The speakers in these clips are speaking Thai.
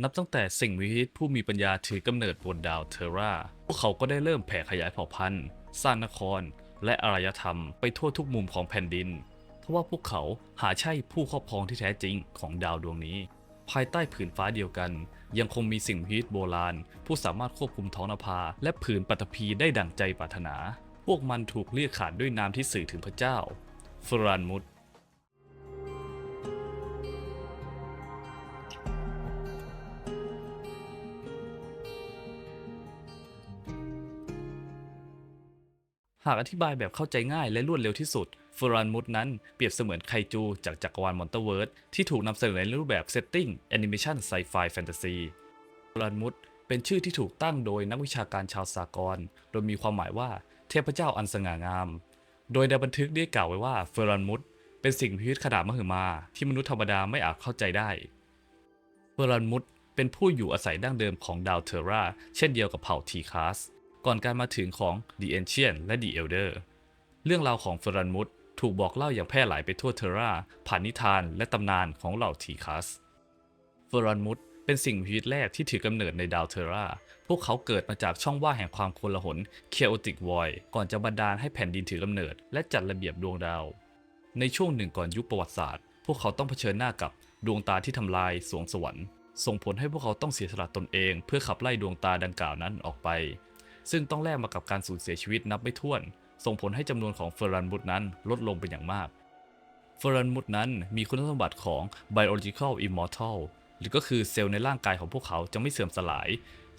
นับตั้งแต่สิ่งมีชีวิตผู้มีปัญญาถือกำเนิดบนดาวเทอรา พวกเขาก็ได้เริ่มแผ่ขยายเผ่าพันธุ์ สร้างนคร และอารยธรรมไปทั่วทุกมุมของแผ่นดิน เพราะว่าพวกเขาหาใช่ผู้ครอบครองที่แท้จริงของดาวดวงนี้ ภายใต้ผืนฟ้าเดียวกัน ยังคงมีสิ่งมีชีวิตโบราณ ผู้สามารถควบคุมท้องนภา และผืนปฐพีได้ดั่งใจปรารถนา พวกมันถูกเรียกขานด้วยนามที่สื่อถึงพระเจ้าฟรานมุด หากอธิบายแบบเข้าใจง่ายและรวดเร็วที่สุดฟรานมุดนั้นเปรียบเสมือนไคจูจากจักรวาลมอนเตอร์เวิร์ดที่ถูกนำเสนอในรูปแบบเซตติ้งแอนิเมชันไซไฟแฟนตาซีฟรานมุดเป็นชื่อที่ถูกตั้งโดยนักวิชาการชาวสากลโดยมีความหมายว่าเทพเจ้าอันสง่างาม โดยในบันทึกได้กล่าวไว้ว่าเฟรานมุดเป็นสิ่งมีชีวิตขนาดมหึมา ที่มนุษย์ธรรมดาไม่อาจเข้าใจได้เฟรานมุดเป็นผู้อยู่อาศัยดั้งเดิมของดาวเทอร่าเช่นเดียวกับเผ่าทีคาส ก่อนการมาถึงของ The Ancient และ The Elder เรื่องราวของเฟรันมุดถูกบอกเล่าอย่างแพร่หลายไปทั่วเทอราผ่านนิทานและตำนานของเหล่าทีคัส เฟรันมุดเป็นสิ่งมีชีวิตแรกที่ถือกำเนิดในดาวเทอรา พวกเขาเกิดมาจากช่องว่างแห่งความโกลาหล Chaotic Void ก่อนจะบันดาลให้แผ่นดินถือกำเนิด และจัดระเบียบดวงดาว ในช่วงหนึ่งก่อนยุคประวัติศาสตร์ พวกเขาต้องเผชิญหน้ากับดวงตาที่ทำลายสวงสวรรค์ ส่งผลให้พวกเขาต้องเสียสละตนเอง เพื่อขับไล่ดวงตาดังกล่าวนั้นออกไป ซึ่งต้องแลกมากับการสูญเสียชีวิตนับไม่ถ้วน ส่งผลให้จำนวนของเฟอรันมุดนั้นลดลงเป็นอย่างมาก เฟอรันมุดนั้นมีคุณสมบัติของ biological immortal หรือก็คือเซลล์ในร่างกายของพวกเขาจะไม่เสื่อมสลาย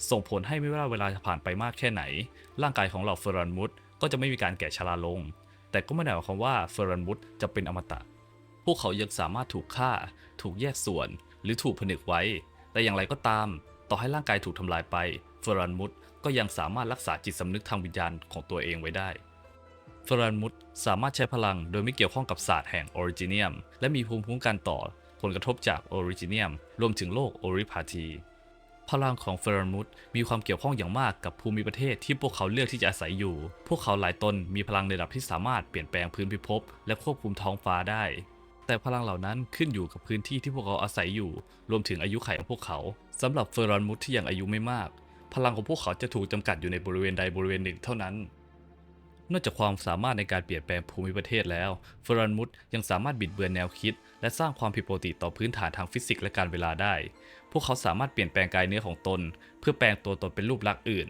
ส่งผลให้ไม่ว่าเวลาจะผ่านไปมากแค่ไหน ร่างกายของเหล่าเฟอรันมุดก็จะไม่มีการแก่ชราลง แต่ก็ไม่ได้หมายความว่าเฟอรันมุดจะเป็นอมตะ พวกเขายังสามารถถูกฆ่า ถูกแยกส่วน หรือถูกผนึกไว้ แต่อย่างไรก็ตาม ต่อให้ร่างกายถูกทำลายไปเฟรันมุดก็ยังสามารถรักษาจิตสำนึกทางวิญญาณของตัวเองไว้ได้เฟรันมุดสามารถใช้พลังโดยไม่เกี่ยวข้องกับศาสตร์แห่งออริจิเนียมและมีภูมิคุ้มกันต่อผลกระทบจากออริจิเนียมรวมถึงโลกโอริพาทีพลังของเฟรันมุดมีความเกี่ยวข้องอย่างมากกับภูมิประเทศที่พวกเขาเลือกที่จะอาศัยอยู่ พวกเขาหลายตนมีพลังในระดับที่สามารถเปลี่ยนแปลงพื้นพิภพและควบคุมท้องฟ้าได้ แต่พลังเหล่านั้นขึ้นอยู่กับพื้นที่ที่พวกเขาอาศัยอยู่ รวมถึงอายุขัยของพวกเขาสำหรับเฟอรันมุดที่ยังอายุไม่มาก พลังของพวกเขาจะถูกจำกัดอยู่ในบริเวณใดบริเวณหนึ่งเท่านั้น นอกจากความสามารถในการเปลี่ยนแปลงภูมิประเทศแล้ว เฟอรันมุดยังสามารถบิดเบือนแนวคิด และสร้างความผิดปกติต่อพื้นฐานทางฟิสิกส์และการเวลาได้ พวกเขาสามารถเปลี่ยนแปลงกายเนื้อของตน เพื่อแปลงตัวตนเป็นรูปลักษณ์อื่น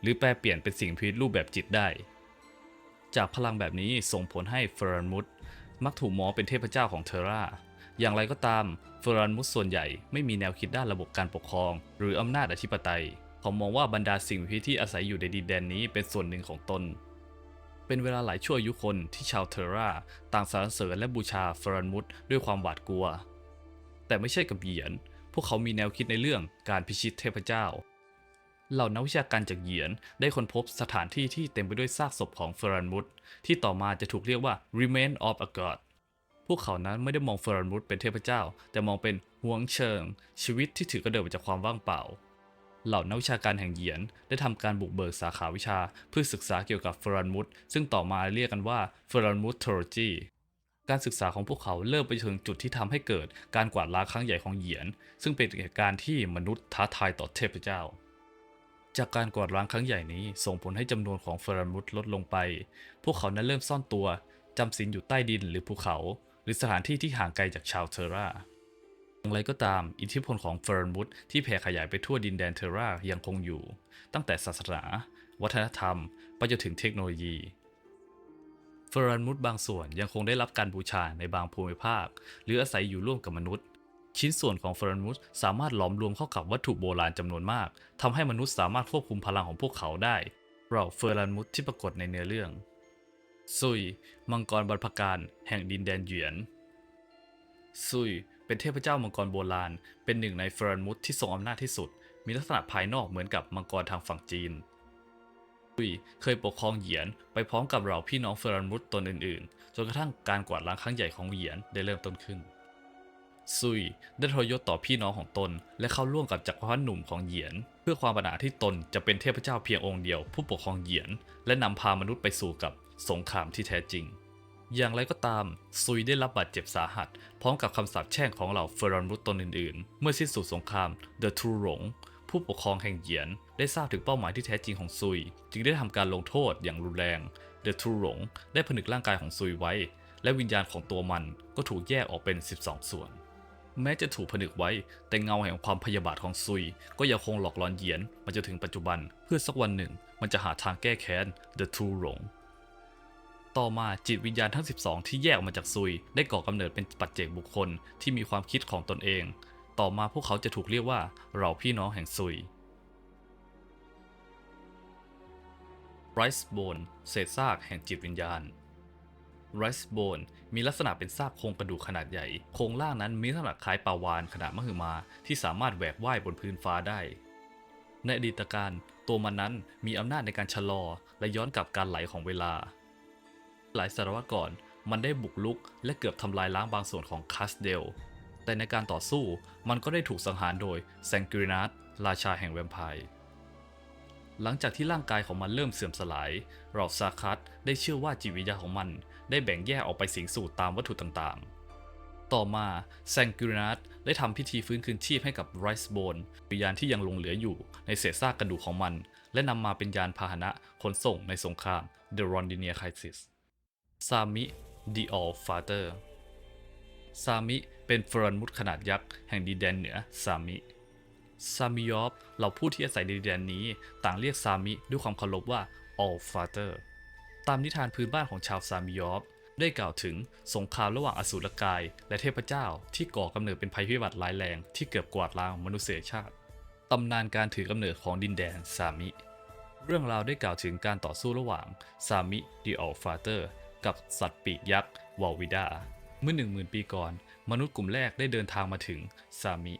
หรือแปลเปลี่ยนเป็นสิ่งมีชีวิตรูปแบบจิตได้ จากพลังแบบนี้ส่งผลให้เฟอรันมุด มักถูกมองเป็นเทพเจ้าของเทราอย่างไรก็ตามเฟรันมุดส่วนใหญ่ไม่มีแนวคิดด้านระบบการปกครอง หรืออำนาจอธิปไตย เขามองว่าบรรดาสิ่งมีชีวิตที่อาศัยอยู่ในดินแดนนี้เป็นส่วนหนึ่งของตน เป็นเวลาหลายชั่วอายุคนที่ชาวเทราต่างสรรเสริญและบูชาเฟรันมุดด้วยความหวาดกลัว แต่ไม่ใช่กับเหยียน พวกเขามีแนวคิดในเรื่องการพิชิตเทพเจ้า เหล่านักวิชาการจากเหยียนได้ค้นพบสถานที่ที่เต็มไปด้วยซากศพของเฟรันมุดที่ต่อมาจะถูกเรียกว่า Remain of a God พวกเขานั้นไม่ได้มองเฟรันมุดเป็นเทพเจ้า แต่มองเป็นหวงเชิง ชีวิตที่ถือกระเดิดมาจากความว่างเปล่า เหล่านักวิชาการแห่งเหยียนได้ทำการบุกเบิกสาขาวิชาเพื่อศึกษาเกี่ยวกับเฟรันมุดซึ่งต่อมาเรียกกันว่าเฟรันมุดโทโลจีการศึกษาของพวกเขาเริ่มไปถึงจุดที่ทำให้เกิดการกวาดล้างครั้งใหญ่ของเหยียน ซึ่งเป็นเหตุการณ์ที่มนุษย์ท้าทายต่อเทพเจ้า จากการกวาดล้างครั้งใหญ่นี้ส่งผลให้จำนวนของเฟอรันมุดลดลงไป พวกเขานั้นเริ่มซ่อนตัวจำศีลอยู่ใต้ดินหรือภูเขา หรือสถานที่ที่ห่างไกลจากชาวเทอร่าอย่างไรก็ตาม อิทธิพลของเฟอร์นมุดที่แผ่ขยายไปทั่วดินแดนเทอร่ายังคงอยู่ ตั้งแต่ศาสนา วัฒนธรรม ไปจนถึงเทคโนโลยี เฟอร์นมุดบางส่วนยังคงได้รับการบูชาในบางภูมิภาค หรืออาศัยอยู่ร่วมกับมนุษย์ ชิ้นส่วนของเฟอร์นมุดสามารถหลอมรวมเข้ากับวัตถุโบราณจำนวนมากทำให้มนุษย์สามารถควบคุมพลังของพวกเขาได้เราเฟอร์นมุดที่ปรากฏในเนื้อเรื่อง ซุย มังกรบรรพการแห่งดินแดนเหยียน ซุย เป็นเทพเจ้ามังกรโบราณ เป็นหนึ่งในเฟรนมุดที่ทรงอำนาจที่สุด มีลักษณะภายนอกเหมือนกับมังกรทางฝั่งจีน ซุย เคยปกครองเหยียนไปพร้อมกับเหล่าพี่น้องเฟรนมุดตนอื่นๆ จนกระทั่งการกวาดล้างครั้งใหญ่ของเหยียนได้เริ่มต้นขึ้น ซุยได้ทรยศต่อพี่น้องของตน และเข้าร่วมกับจักรพรรดิหนุ่มของเหยียน เพื่อความปรารถนาที่ตนจะเป็นเทพเจ้าเพียงองค์เดียว ผู้ปกครองเหยียน และนำพามนุษย์ไปสู่กับสงครามที่แท้จริง อย่างไรก็ตาม ซุยได้รับบาดเจ็บสาหัส พร้อมกับคำสาปแช่งของเหล่าเฟอรอนรุตตนอื่นๆ เมื่อสิ้นสุดสงครามเดอะทรูหลงผู้ปกครองแห่งเหยียน ได้ทราบถึงเป้าหมายที่แท้จริงของซุย จึงได้ทำการลงโทษอย่างรุนแรงเดอะทรูหลงได้ผนึกร่างกายของซุยไว้ และวิญญาณของตัวมันก็ถูกแยกออกเป็น 12 ส่วน แม้จะถูกผนึกไว้ แต่เงาแห่งความพยาบาทของซุย ก็ยังคงหลอกหลอนเหยียนมาจนถึงปัจจุบัน เพื่อสักวันหนึ่ง มันจะหาทางแก้แค้น The True หลงต่อมาจิตวิญญาณทั้ง 12 ที่แยกออกมาจากซุย ได้ก่อกำเนิดเป็นปัจเจกบุคคลที่มีความคิดของตนเอง ต่อมาพวกเขาจะถูกเรียกว่าเราพี่น้องแห่งซุยไรส์โบนเศษซากแห่งจิตวิญญาณ ไรส์โบนมีลักษณะเป็นซากโครงกระดูกขนาดใหญ่ โครงล่างนั้นมีลักษณะคล้ายปลาวาฬขนาดมหึมา ที่สามารถแหวกว่ายบนพื้นฟ้าได้ ในอดีตการตัวมันนั้นมีอำนาจในการชะลอ และย้อนกลับการไหลของเวลา หลายศตวรรษก่อน มันได้บุกลุก และเกือบทำลายล้างบางส่วนของคาสเดล แต่ในการต่อสู้มันก็ได้ถูกสังหารโดยแซงกิรินัสราชาแห่งแวมไพร์หลังจากที่ร่างกายของมันเริ่มเสื่อมสลายเราซาคัสได้เชื่อว่าจิตวิญญาของมัน ได้แบ่งแยกออกไปสิงสู่ตามวัตถุต่างๆ ต่อมาแซงกิรินัสได้ทำพิธีฟื้นคืนชีพให้กับไรส์โบนวิญญาณที่ยังหลงเหลืออยู่ในเศษซากกระดูกของมัน และนำมาเป็นยานพาหนะขนส่งในสงคราม The Rondinia Crisis ซามิ The All Father ซามิเป็นฟรนมุดขนาดยักษ์แห่งดินแดนเหนือซามิซามิยอฟเราผู้ที่อาศัยในดินแดนนี้ ต่างเรียกซามิด้วยความเคารพว่า All Father ตามนิทานพื้นบ้านของชาวซามิยอฟได้กล่าวถึงสงครามระหว่างอสูรกาย และเทพเจ้าที่ก่อกำเนิดเป็นภัยพิบัติร้ายแรงที่เกือบกวาดล้างมนุษยชาติตำนานการถือกำเนิดของดินแดนซามิ เรื่องราวได้กล่าวถึงการต่อสู้ระหว่างซามิดีออลฟาเตอร์ กับสัตว์ปีกยักษ์วอลวิดา เมื่อ 10,000 ปีก่อน มนุษย์กลุ่มแรกได้เดินทางมาถึงซามิ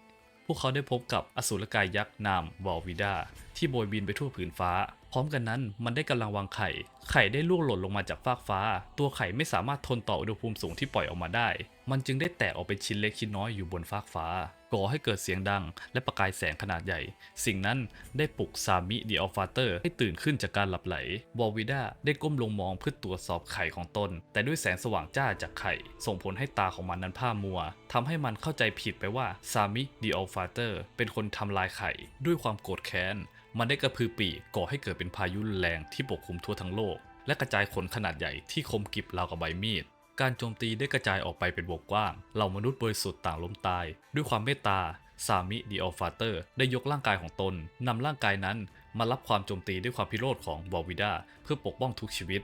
พวกเขาได้พบกับอสูรกายยักษ์นามวอลวิดาที่โบยบินไปทั่วผืนฟ้า พร้อมกันนั้นมันได้กำลังวางไข่ ไข่ได้ล่วงหล่นลงมาจากฟากฟ้า ตัวไข่ไม่สามารถทนต่ออุณหภูมิสูงที่ปล่อยออกมาได้ มันจึงได้แตกออกเป็นชิ้นเล็กชิ้นน้อยอยู่บนฟากฟ้า ก่อให้เกิดเสียงดัง และประกายแสงขนาดใหญ่ สิ่งนั้นได้ปลุกซามิดีอัลฟาเตอร์ให้ตื่นขึ้นจากการหลับไหลวอลวิด้าได้ก้มลงมองเพื่อตรวจสอบไข่ของตน แต่ด้วยแสงสว่างจ้าจากไข่ ส่งผลให้ตาของมันนั้นผ้ามัวทำให้มันเข้าใจผิดไปว่าซามิดีอัลฟาเตอร์เป็นคนทำลายไข่ ด้วยความโกรธแค้น มันได้กระพือปีกก่อให้เกิดเป็นพายุรุนแรงที่ปกคลุมทั่วทั้งโลก และกระจายขนขนาดใหญ่ที่คมกริบราวกับใบมีด การโจมตีได้กระจายออกไปเป็นวงกว้าง เหล่ามนุษย์บริสุทธิ์ต่างล้มตาย ด้วยความเมตตาซามิดีอัลฟาเตอร์ ได้ยกร่างกายของตนนำร่างกายนั้น มารับความโจมตีด้วยความพิโรธของวอลวิดาเพื่อปกป้องทุกชีวิต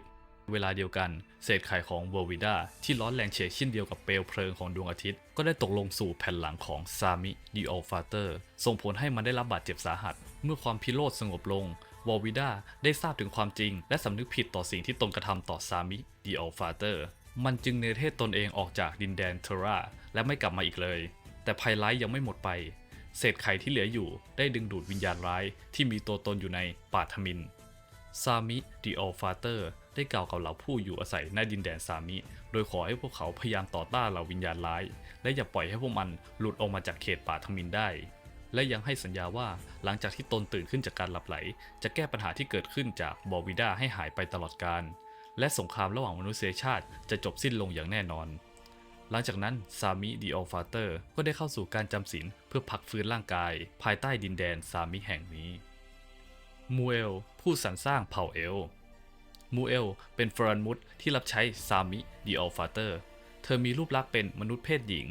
เวลาเดียวกัน เศษไข่ของวอลวิดาที่ร้อนแรงเฉกเช่นเดียวกับเปลวเพลิงของดวงอาทิตย์ ก็ได้ตกลงสู่แผ่นหลังของซามิดีอัลฟาเตอร์ส่งผลให้มันได้รับบาดเจ็บสาหัส เมื่อความพิโรธสงบลง วอลวิดาได้ทราบถึงความจริง และสำนึกผิดต่อสิ่งที่ตนกระทำต่อซามิดีอัลฟาเตอร์ มันจึงเนรเทศตนเองออกจากดินแดนเทรา และไม่กลับมาอีกเลย แต่ภัยร้ายยังไม่หมดไป เศษไข่ที่เหลืออยู่ได้ดึงดูดวิญญาณร้ายที่มีตัวตนอยู่ในปาทมิน ซามิดีอัลฟาเตอร์ได้กล่าวกับเหล่าผู้อยู่อาศัยในดินแดนซามิ โดยขอให้พวกเขาพยายามต่อต้านเหล่าวิญญาณร้าย และอย่าปล่อยให้พวกมันหลุดออกมาจากเขตป่าทมินได้ และยังให้สัญญาว่าหลังจากที่ตนตื่นขึ้นจากการหลับไหล จะแก้ปัญหาที่เกิดขึ้นจากบอวิดาให้หายไปตลอดกาลและสงครามระหว่างมนุษยชาติจะจบสิ้นลงอย่างแน่นอน หลังจากนั้นซามิดีอัลฟาเตอร์ก็ได้เข้าสู่การจำศีลเพื่อพักฟื้นร่างกาย ภายใต้ดินแดนซามิแห่งนี้มูเอลผู้สรรสร้างเผ่าเอลมูเอลเป็นฟรานมุดที่รับใช้ซามิดีอัลฟาเตอร์ เธอมีรูปลักษณ์เป็นมนุษย์เพศหญิง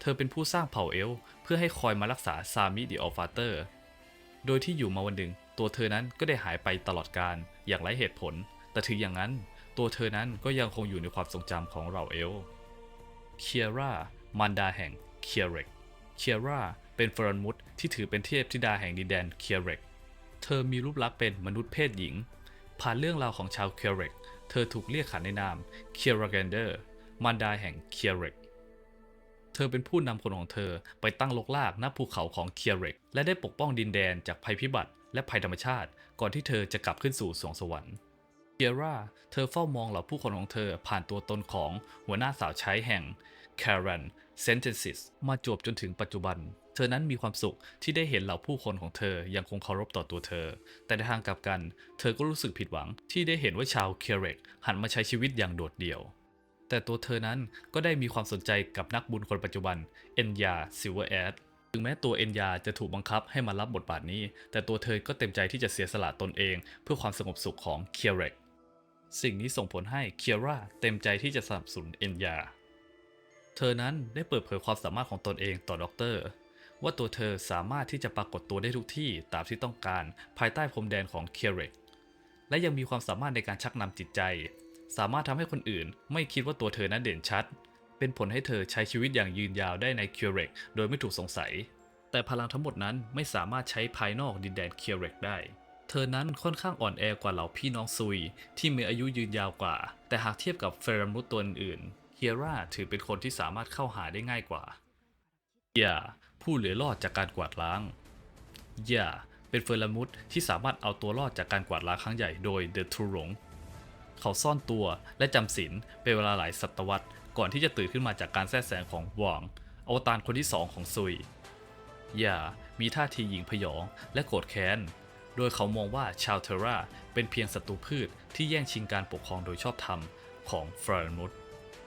เธอเป็นผู้สร้างเผ่าเอลเพื่อให้คอยมารักษาซามิดีอัลฟาเตอร์ โดยที่อยู่มาวันหนึ่ง ตัวเธอนั้นก็ได้หายไปตลอดการอย่างไร้เหตุผล แต่ถึงอย่างนั้น ตัวเธอนั้นก็ยังคงอยู่ในความทรงจำของเราเอลเคียร่ามารดาแห่งเคียเรกเคียร่าเป็นฟรานมุดที่ถือเป็นเทพธิดาแห่งดินแดนเคียเรกเธอมีรูปลักษณ์เป็นมนุษย์เพศหญิง ผ่านเรื่องราวของชาวเคียเรกเธอถูกเรียกขานในนามเคียราแกนเดอร์มารดาแห่งเคียเรก ธอเป็นผู้นำคนของเธอไปตั้งลกลากณภูเขาของเคียเรกและได้ปกป้องดินแดนจากภัยพิบัติและภัยธรรมชาติ ก่อนที่เธอจะกลับขึ้นสู่สวงสวรรค์เคียร่าเธอเฝ้ามองเหล่าผู้คนของเธอผ่านตัวตนของหัวหน้าสาวใช้แห่ง Karen Sentences มาจวบจนถึงปัจจุบัน เธอนั้นมีความสุขที่ได้เห็นเหล่าผู้คนของเธอยังคงเคารพต่อตัวเธอ แต่ในทางกลับกัน เธอก็รู้สึกผิดหวังที่ได้เห็นว่าชาวเคเรกหันมาใช้ชีวิตอย่างโดดเดี่ยว แต่ตัวเธอนั้นก็ได้มีความสนใจกับนักบุญคนปัจจุบันเอ็นยาซิลเวอร์แอดถึงแม้ตัวเอ็นยาจะถูกบังคับให้มารับบทบาทนี้ แต่ตัวเธอก็เต็มใจที่จะเสียสละตนเอง เพื่อความสงบสุขของเคียเรกสิ่งนี้ส่งผลให้เคียร่าเต็มใจที่จะสนับสนุนเอ็นยา เธอนั้นได้เปิดเผยความสามารถของตนเองต่อด็อกเตอร์ว่าตัวเธอสามารถที่จะปรากฏตัวได้ทุกที่ตามที่ต้องการภายใต้พรมแดนของเคียเรกและยังมีความสามารถในการชักนำจิตใจ สามารถทำให้คนอื่น ไม่คิดว่าตัวเธอนั้นเด่นชัด เป็นผลให้เธอใช้ชีวิตอย่างยืนยาวได้ในเคียเรกโดยไม่ถูกสงสัย แต่พลังทั้งหมดนั้นไม่สามารถใช้ภายนอกดินแดนเคียเรกได้ เธอนั้นค่อนข้างอ่อนแอกว่าเหล่าพี่น้องซุย ที่มีอายุยืนยาวกว่า แต่หากเทียบกับเฟรมุตตัวอื่นเคียร่าถือเป็นคนที่สามารถเข้าหาได้ง่ายกว่าอย่าผู้เหลือรอดจากการกวาดล้างอย่าเป็นเฟอร์ลามุดที่สามารถเอาตัวรอดจากการกวาดล้างครั้งใหญ่โดยเดอะทูหลง เขาซ่อนตัวและจำศีลเป็นเวลาหลายศตวรรษ ก่อนที่จะตื่นขึ้นมาจากการแทรกแซงของหว่างอวตารคนที่สองของซุย อย่ามีท่าทีหยิ่งพยองและโกรธแค้น โดยเขามองว่าชาวเทราเป็นเพียงศัตรูพืชที่แย่งชิงการปกครองโดยชอบธรรมของฟรานมุด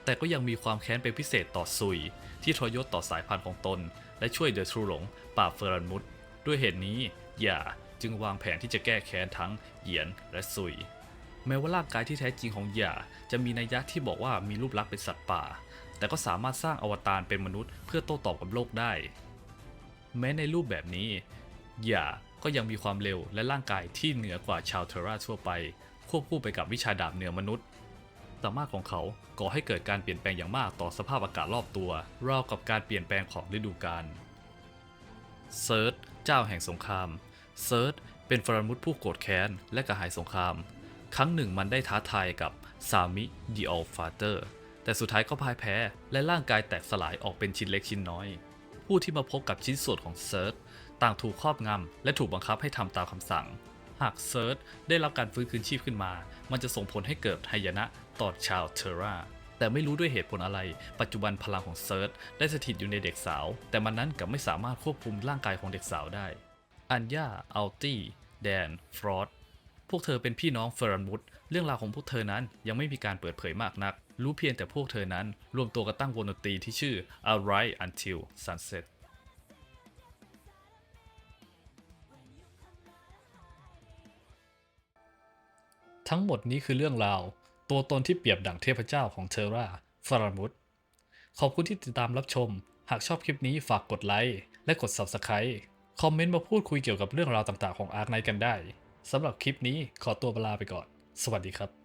แต่ก็ยังมีความแค้นเป็นพิเศษต่อซุย ที่ทรยศต่อสายพันธุ์ของตน และช่วยเดอทรูหลงปราบเฟรันมุดด้วยเหตุนี้ อย่าจึงวางแผนที่จะแก้แค้นทั้งเหยียนและซุย แม้ว่าร่างกายที่แท้จริงของหย่าจะมีนัยยะที่บอกว่ามีรูปลักษณ์เป็นสัตว์ป่า แต่ก็สามารถสร้างอวตารเป็นมนุษย์เพื่อโต้ตอบกับโลกได้ แม้ในรูปแบบนี้หย่าก็ยังมีความเร็วและร่างกายที่เหนือกว่าชาวเทราทั่วไป ควบคู่ไปกับวิชาดาบเหนือมนุษย์สามารถของเขาก่อให้เกิดการเปลี่ยนแปลงอย่างมากต่อสภาพอากาศรอบตัวราวกับการเปลี่ยนแปลงของฤดูกาลเซิร์ชเจ้าแห่งสงครามเซิร์ชเป็นฟรมุตผู้โกรธแค้นและกระหายสงคราม ครั้งหนึ่งมันได้ท้าทายกับซามิดีออลฟาเตอร์ แต่สุดท้ายก็พ่ายแพ้ และร่างกายแตกสลายออกเป็นชิ้นเล็กชิ้นน้อย ผู้ที่มาพบกับชิ้นส่วนของเซิร์ชต่างถูกครอบงำและถูกบังคับให้ทำตามคำสั่ง หากเซิร์ชได้รับการฟื้นคืนชีพขึ้นมา มันจะส่งผลให้เกิดหยนะต่อชาวเทราแต่ไม่รู้ด้วยเหตุผลอะไร ปัจจุบันพลังของเซิร์ชได้สถิตอยู่ในเด็กสาว แต่มันนั้นกับไม่สามารถควบคุมร่างกายของเด็กสาวได้ อัญญาอัลตี้ แดน ฟรอด พวกเธอเป็นพี่น้องเฟรันมุดเรื่องราวของพวกเธอนั้นยังไม่มีการเปิดเผยมากนัก รู้เพียงแต่พวกเธอนั้นรวมตัวกันตั้งวงดนตรีที่ชื่อ Alright Until Sunset ทั้งหมดนี้คือเรื่องราว ตัวตนที่เปรียบดั่งเทพเจ้าของเทราฟารามุดขอบคุณที่ติดตามรับชม หากชอบคลิปนี้ฝากกดไลค์และกด Subscribe คอมเมนต์มาพูดคุยเกี่ยวกับเรื่องราวต่างๆของอาร์คไนกันได้ สำหรับคลิปนี้ขอตัวลาไปก่อน สวัสดีครับ